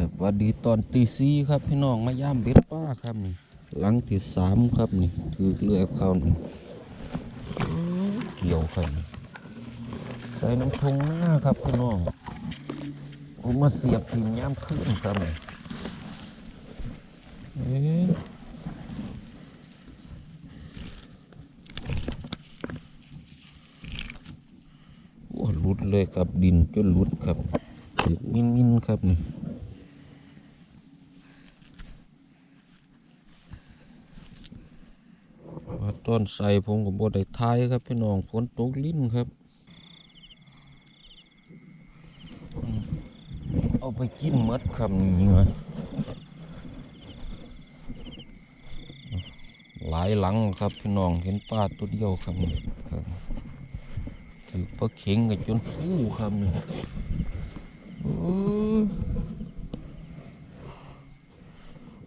ครับวัสดีตอนตีซีครับพี่น้องมาย่ามเบ็ดป้าครับนี่หลังที่สามครับนี่ถือเรือเข้านี่เกี่ยวครับนี่ใส่น้ำทงหน้าครับพี่น้องผมมาเสียบทีมย่ามขึ้นครับนี่เอ๊ะโอ้หลุดเลยครับดินจนหลุดครับมินมินครับนี่ ต้นใส่ผมกับบได้ทายครับพี่น้องฝนตกลิ้นครับเอาไปกินหมดคำนี้วะหลายหลังครับพี่น้องเห็นป้าตัวเดียวครับนี่ครับถือปลาเข็งกันจนฟูครับนี่อ้ย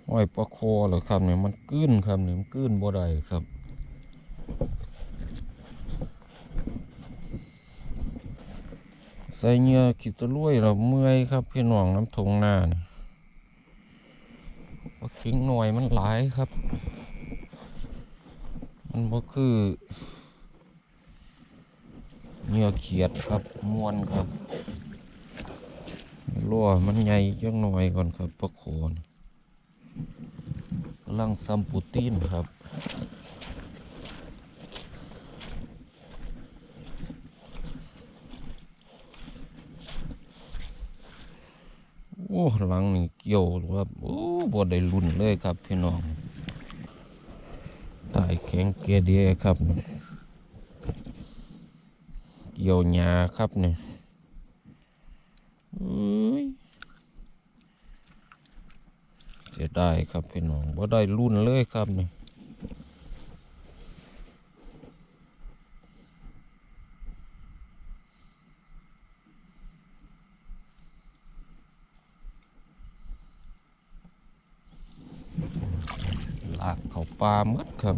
ห้อยปลาคอเหรอครับเนี่ยมันกึ้นครับเนี่ยมันกึ้นบ่ได้ครับ ใส่เงื่อขีดตะลุยเราเมื่อยครับ พี่น้องน้ำทงหน้านี่ว่าขิงหน่อยมันหลายครับ มันบ่คือเงื่อเขียดครับมวนครับรั่วมันใหญ่จังหน่อยก่อนครับปลาโคนกำลังซัมปูตีนครับ อ้หลังนี่เกี่ยวครับโอ้บ่ได้ลุ่นเลยครับพี่น้องตายแข็งเกเดียครับ เกี่ยวหญ้าครับเนี่ยเสียดายครับพี่น้องบ่ได้รุ่นเลยครับเนี่ยากเขาปลาหมดครับ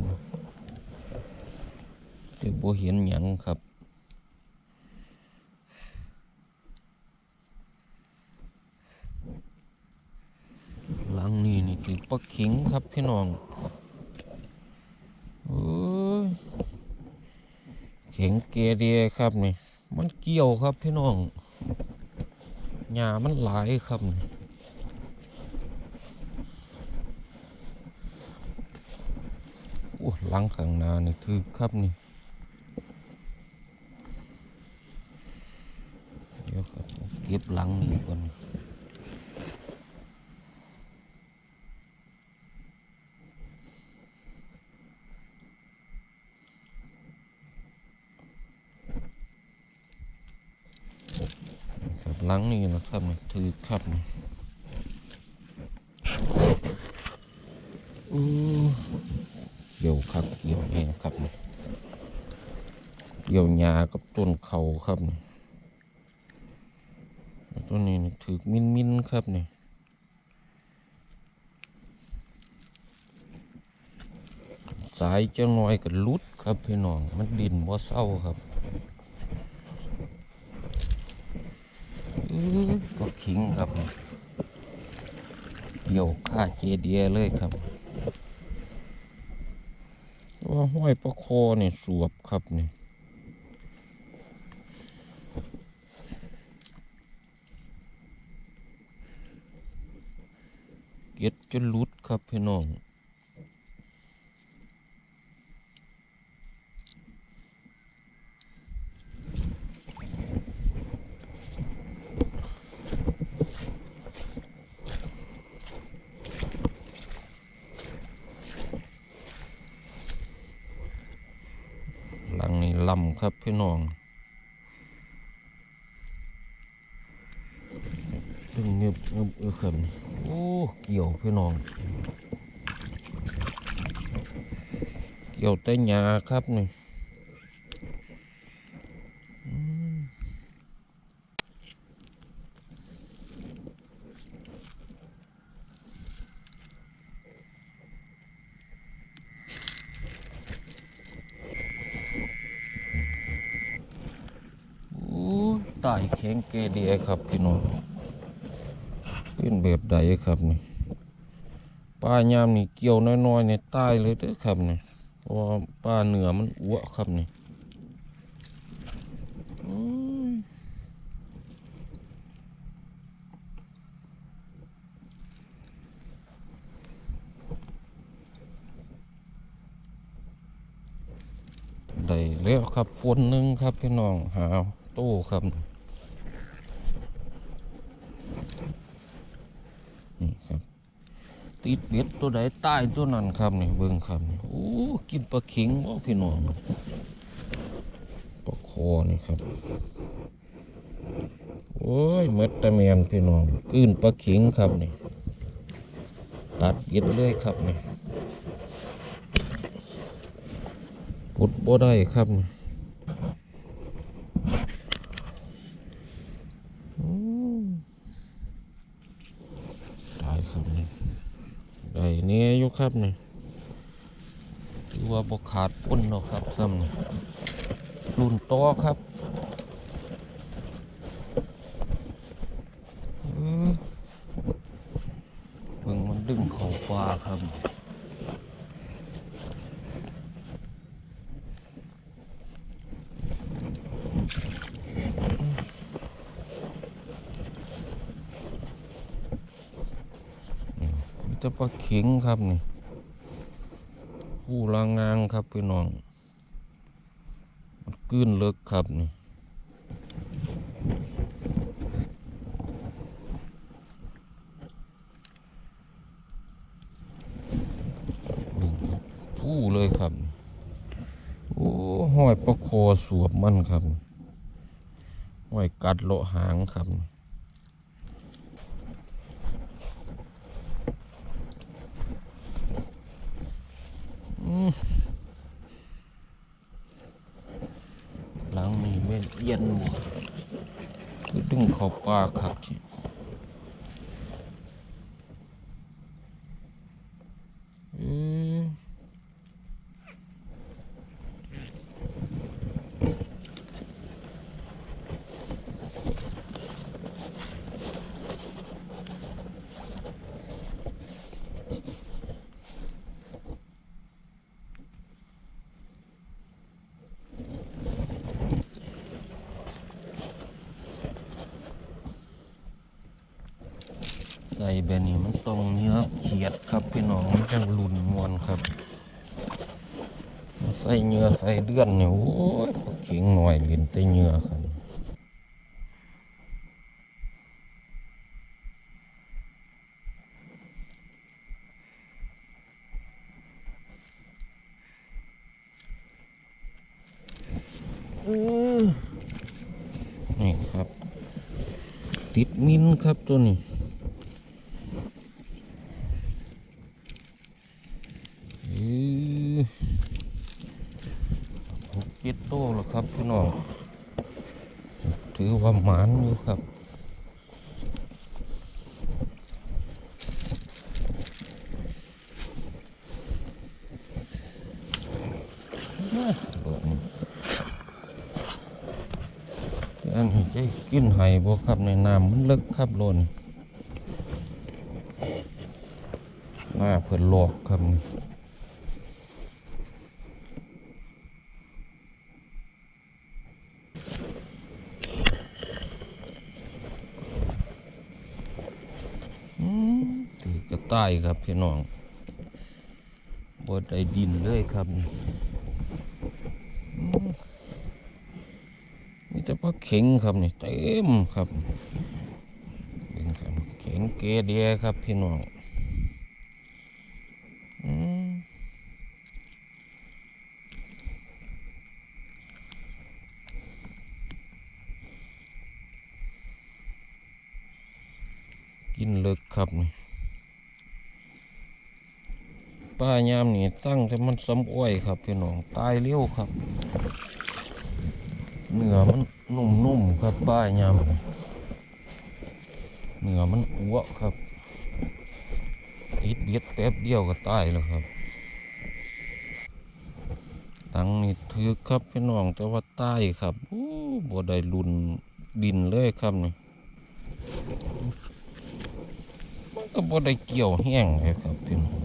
แต่บ่เห็นหยังครับหลังนี้นี่คือปลาขิงครับพี่น้องโอ้ยเข็งเกเดียครับนี่มันเกี่ยวครับพี่น้องหญ้ามันหลายครับนี่โอ้ห ลังข้างหน้านี่ถือครับนี่เดี๋ยวครับเก็บหลังนี่ก่อนหลังนี่นะครับนี่ถือครับนี่อู้ เกี่ยวครับเกี่ยวแหครับนี่เกี่ยวหญ้ากับต้นเขาครับนี่แล้วต้นนี้ถือมินมินครับนี่สายเจ้าน้อยกับลุดครับพี่น้องมันดินบ่าเศร้าครับอือก็ขิงครับโยกค่าเจเดียเลยครับ ว่าห้อยประโคนี่สวบครับนี่เก็ดจนลุดครับพี่น้อง ครับพี่น้องตึงเงียบเงียบเออครันโอ้เกี่ยวพี่น้อง เกี่ยวแต่หยาครับนี่อืม โอ้ตายแข็งเกเดียครับพี่น้องเป็นแบบใดครับนี่ปลายามนี่เกี่ยวน้อยๆเนี่ยตายเลยเด้อครับนี่เพราะว่าปลาเหนือมันอ้วกครับนี่ได้แล้วครับปนหนึ่งครับพี่น้องหาโต้ครับ นี่ครับ ติดเบ็ดตัวใดใต้ตัวนั้นครับนี่เบิ่งครับนี่โอ้กินปลาเข็งบ่พี่น้องปลาคอนี่ครับโอ้ยหมดตะเมียนพี่น้องกลืนปลาเข็งครับนี่ตัดเบ็ดเลยครับนี่ปุดบ่ได้ครับนี่อืม ได้ครับนี่ได้เนี่ยอยู่ ครับนี่ถือว่าบกขาดปุ้นเนาะครับซ้ำนี่รุ่นโตอครับเออเบิ่งมันดึงเข่าปลาครับมีแต่ปลาเข็งครับนี่ ผู้ลางงางครับพี่น้องมันกื้นเลิกครับนี่ผู้เลยครับ โอ้ห้อยประคอสวบมันครับห้อยกัดเลหางครับ อืมหลังนี่ เม่นเอียนหมดดึงเข้าปากครับที่ ใส่แบบนี้มันตรงเนื้อเขียดครับพี่น้องมันจังหลุนมวนครับ ใส่เนื้อใส่เดือนเนี่ยโอ้ยเข็งหน่อยลินแต่เนื้อครับนี่ครับ ติดมินครับตัวนี้อือหกเจ็ดโตแล้วครับพี่น้อง ถือว่าหมานอยู่ ครับ อันนี้จะกินไห้บ่ครับในน้ำมันลึกครับลนหน้าเพิ่นหลอกครับนี่อืม ถือกระต่ายครับพี่น้องบ่ได้ดินเลยครับนี่มีแต่ปลาเข็งครับนี่เต็มครับเป็นครับเข็งเกเดียครับพี่น้องกินเลิกครับนี่ ป้ายามนี่ตั้งแต่มันซ้ำอ้อยครับพี่น้องตายเร็วครับเนื้อมันนุ่มๆครับป้ายำเนื้อมันอ้วกครับติดเบียดแป๊บเดียวก็ตายแล้วครับตังนี่ถือครับพี่น้องแต่ว่าตายครับโอ้บ่ได้ลุนดินเลยครับนี่ก็บ่ได้เกี่ยวแห้งเลยครับพี่น้อง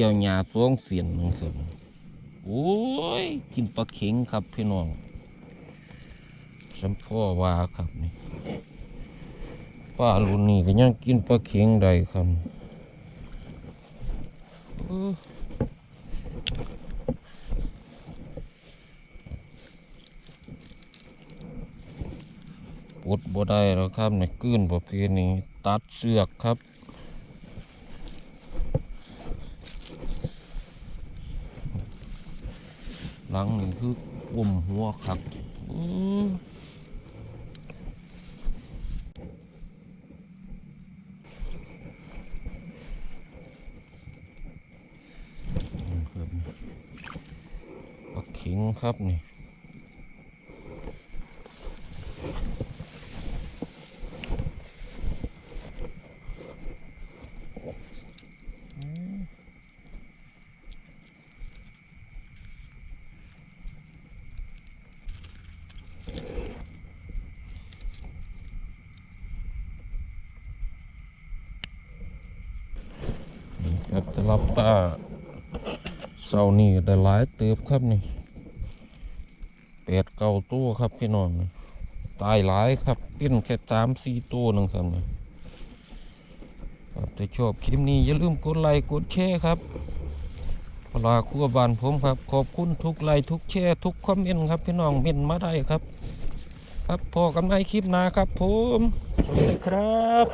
กี่ยวหญ้าสวงเสียนหนึงครับโอ้ยกินปลาเข็งครับพี่น้องสัมพ่อว่าครับนี่ป้ารุ่นนี้ก็ยังกินปลาเข็งได้ครับปลดบ่ได้แล้วครับในกืนประเภทนี้ตัดเสือกครับ ลังนี่คือกลุ่มหัวคักอื้อนี่ครับปลาเข็งครับนี่ค รับตาเสานี่ได้หลายเติบครับนี่แปดเก้าตัวครับพี่น้องตายหลายครับเป็นแค่สามสี่ตัวนึงครับนี่ครับถ้าชอบคลิปนี้อย่าลืมกดไลค์กดแชร์ครับพลาครัวบานผมครับ ขอบคุณทุกไลค์ทุกแชร์ทุกคอมเมนต์ครับพี่น้องเมนมาได้ครับ ครับพอกันในคลิปหน้าครับผมสวัสดีครับ